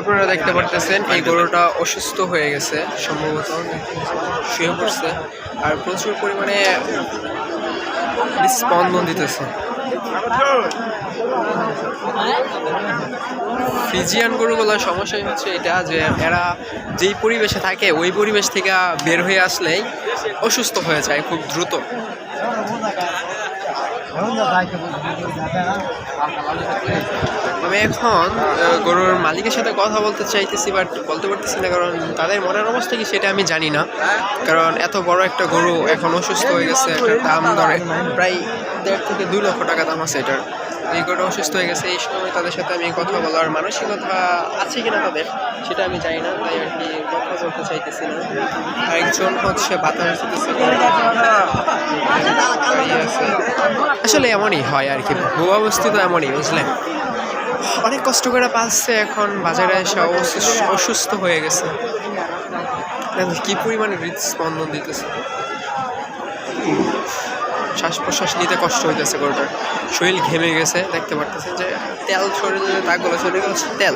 আপনারা দেখতে পারতেছেন, এই গরুটা অসুস্থ হয়ে গেছে, সম্ভবত শুয়ে পড়ছে, আর প্রচুর পরিমাণে স্পন্দন দিতেছে। ফিজিয়ান গরুগুলোর সমস্যাই হচ্ছে এটা যে এরা যেই পরিবেশে থাকে, ওই পরিবেশ থেকে বের হয়ে আসলেই অসুস্থ হয়ে যায় খুব দ্রুত। আমি এখন গরুর মালিকের সাথে কথা বলতে চাইতেছি বাট বলতে পারতেছি না, কারণ তাদের মনের অবস্থা কি সেটা আমি জানি না। কারণ এত বড় একটা গরু এখন অসুস্থ হয়ে গেছে দাম ধরে প্রায় দেড় থেকে দুই লক্ষ টাকা দাম আছে এটার। এই গরুটা অসুস্থ হয়ে গেছে, এই সময় তাদের সাথে আমি কথা বলার মানসিকতা আছে কিনা তাদের, সেটা আমি জানি না, তাই আর কি কথা বলতে চাইতেছি না। আরেকজন হচ্ছে বাতাস দিতেছে। আসলে এমনই হয় আর কি। ভুয়া বস্তু তো এমনই, বুঝলেন? অনেক কষ্ট করে পাচ্ছে এখন বাজারে এসে অসুস- অসুস্থ হয়ে গেছে। কি পরিমাণে হৃদস্পন্দন দিতেছে। শ্বাস প্রশ্বাস নিতে কষ্ট হইতেছে গরুটার। শরীর ঘেমে গেছে, দেখতে পারতেছে যে তেল শরীরে দাগগুলো, শরীরে তেল।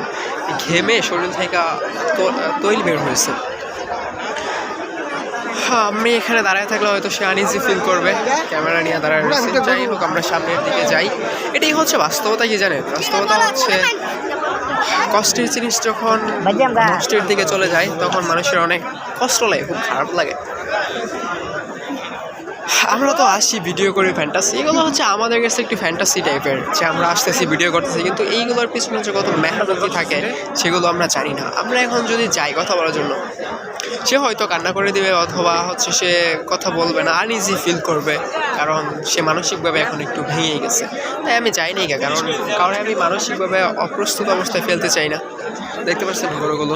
ঘেমে শরীর থেকে তৈল বের হয়েছে। হ্যাঁ আমি এখানে দাঁড়ায় থাকলে হয়তো সে আনইজি ফিল করবে। ক্যামেরা নিয়ে দাঁড়ায় রয়েছে। যাই হোক, আমরা সামনের দিকে যাই। এটাই হচ্ছে বাস্তবতা, কি জানেন? বাস্তবতা হচ্ছে কষ্টের জিনিস যখন নষ্টের দিকে চলে যায়, তখন মানুষের অনেক কষ্ট লাগে, খুব খারাপ লাগে। আমরা তো আসি ভিডিও করি ফ্যান্টাসি এগুলো হচ্ছে আমাদের কাছে একটি ফ্যান্টাসি টাইপের যে আমরা আসতেছি ভিডিও করতেছি, কিন্তু এইগুলোর পিছনে যে কত মেহনতি থাকে, সেগুলো আমরা জানি না। আমরা এখন যদি যাই কথা বলার জন্য সে হয়তো কান্না করে দেবে অথবা হচ্ছে সে কথা বলবে না আনইজি ফিল করবে, কারণ সে মানসিকভাবে এখন একটু ভেঙে গেছে। তাই আমি যাইনি গা, কারণ কারণ আমি মানসিকভাবে অপ্রস্তুত অবস্থায় ফেলতে চাই না। দেখতে পাচ্ছেন গরুগুলো